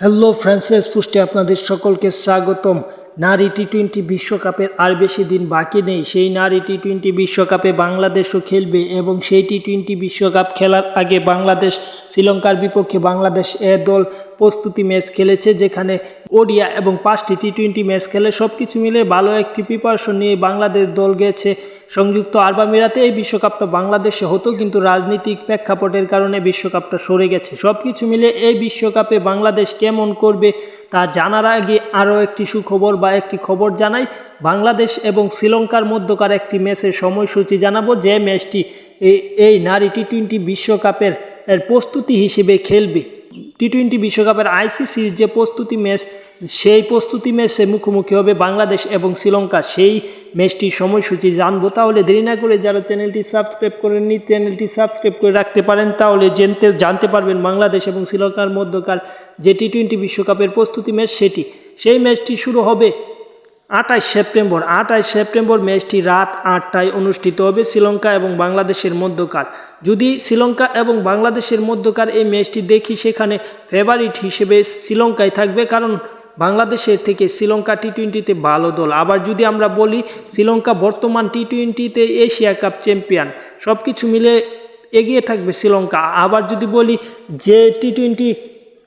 Hello Frances পুষ্টে আপনাদের সকলকে স্বাগতম। নারী টি টোয়েন্টি বিশ্বকাপের আর বেশি দিন বাকি নেই। সেই নারী টি টোয়েন্টি বিশ্বকাপে বাংলাদেশও খেলবে এবং সেই টি টোয়েন্টি বিশ্বকাপ খেলার আগে বাংলাদেশ, শ্রীলঙ্কার বিপক্ষে বাংলাদেশ এ দল প্রস্তুতি ম্যাচ খেলেছে, যেখানে ওডিয়া এবং পাঁচটি টি টোয়েন্টি ম্যাচ খেলে সব কিছু মিলে ভালো একটি প্রিপারেশন নিয়ে বাংলাদেশ দল গেছে। সংযুক্ত আরব আমিরাতে এই বিশ্বকাপটা বাংলাদেশে হতো, কিন্তু রাজনৈতিক প্রেক্ষাপটের কারণে বিশ্বকাপটা সরে গেছে। সব কিছু মিলে এই বিশ্বকাপে বাংলাদেশ কেমন করবে তা জানার আগে আরও একটি সুখবর বা একটি খবর জানাই। বাংলাদেশ এবং শ্রীলঙ্কার মধ্যকার একটি ম্যাচের সময়সূচি জানাব, যে ম্যাচটি এই- নারী টি টোয়েন্টি বিশ্বকাপের প্রস্তুতি হিসেবে খেলবে। টি টোয়েন্টি বিশ্বকাপের আইসিসির যে প্রস্তুতি ম্যাচ, সেই প্রস্তুতি ম্যাচে মুখোমুখি হবে বাংলাদেশ এবং শ্রীলঙ্কা। সেই ম্যাচটির সময়সূচি জানব। তাহলে দেরি না করে যারা চ্যানেলটি সাবস্ক্রাইব করেননি, চ্যানেলটি সাবস্ক্রাইব করে রাখতে পারেন। তাহলে জানতে জানতে পারবেন বাংলাদেশ এবং শ্রীলঙ্কার মধ্যকার যে টি টোয়েন্টি বিশ্বকাপের প্রস্তুতি ম্যাচ সেটি। সেই ম্যাচটি শুরু হবে আঠাশ সেপ্টেম্বর আঠাশ সেপ্টেম্বর ম্যাচটি রাত আটটায় অনুষ্ঠিত হবে শ্রীলঙ্কা এবং বাংলাদেশের মধ্যকার। যদি শ্রীলঙ্কা এবং বাংলাদেশের মধ্যকার এই ম্যাচটি দেখি, সেখানে ফেভারিট হিসেবে শ্রীলঙ্কায় থাকবে কারণ বাংলাদেশের থেকে শ্রীলঙ্কা টি টোয়েন্টিতে ভালো দল। আবার যদি আমরা বলি, শ্রীলঙ্কা বর্তমান টি টোয়েন্টিতে এশিয়া কাপ চ্যাম্পিয়ন সব কিছু মিলে এগিয়ে থাকবে শ্রীলঙ্কা। আবার যদি বলি, যে টি টোয়েন্টি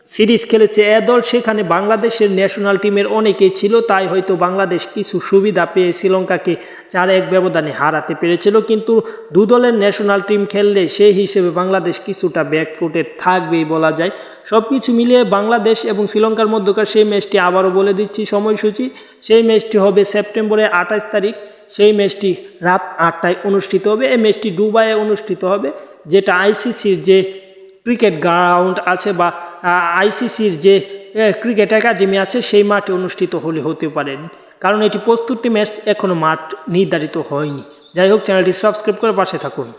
সিরিজ খেলেছে এ দল। সেখানে বাংলাদেশের ন্যাশনাল টিমের অনেকেই ছিল, তাই হয়তো বাংলাদেশ কিছু সুবিধা পেয়ে শ্রীলঙ্কাকে চার এক ব্যবধানে হারাতে পেরেছিল। কিন্তু দু দলের ন্যাশনাল টিম খেললে সেই হিসেবে বাংলাদেশ কিছুটা ব্যাকফুটে থাকবেই বলা যায়। সব কিছু মিলিয়ে বাংলাদেশ এবং শ্রীলঙ্কার মধ্যকার সেই ম্যাচটি আবারও বলে দিচ্ছি সময়সূচি। সেই ম্যাচটি হবে সেপ্টেম্বরের আঠাশ তারিখ। সেই ম্যাচটি রাত আটটায় অনুষ্ঠিত হবে। এই ম্যাচটি দুবাইয়ে অনুষ্ঠিত হবে, যেটা আইসিসির যে ক্রিকেট গ্রাউন্ড আছে বা আইসিসির যে ক্রিকেট একাডেমি আছে, সেই মাঠে অনুষ্ঠিত হলে হতে পারে। কারণ এটি প্রস্তুতি ম্যাচ এখনও মাঠ নির্ধারিত হয়নি। যাই হোক, চ্যানেলটি সাবস্ক্রাইব করে পাশে থাকুন।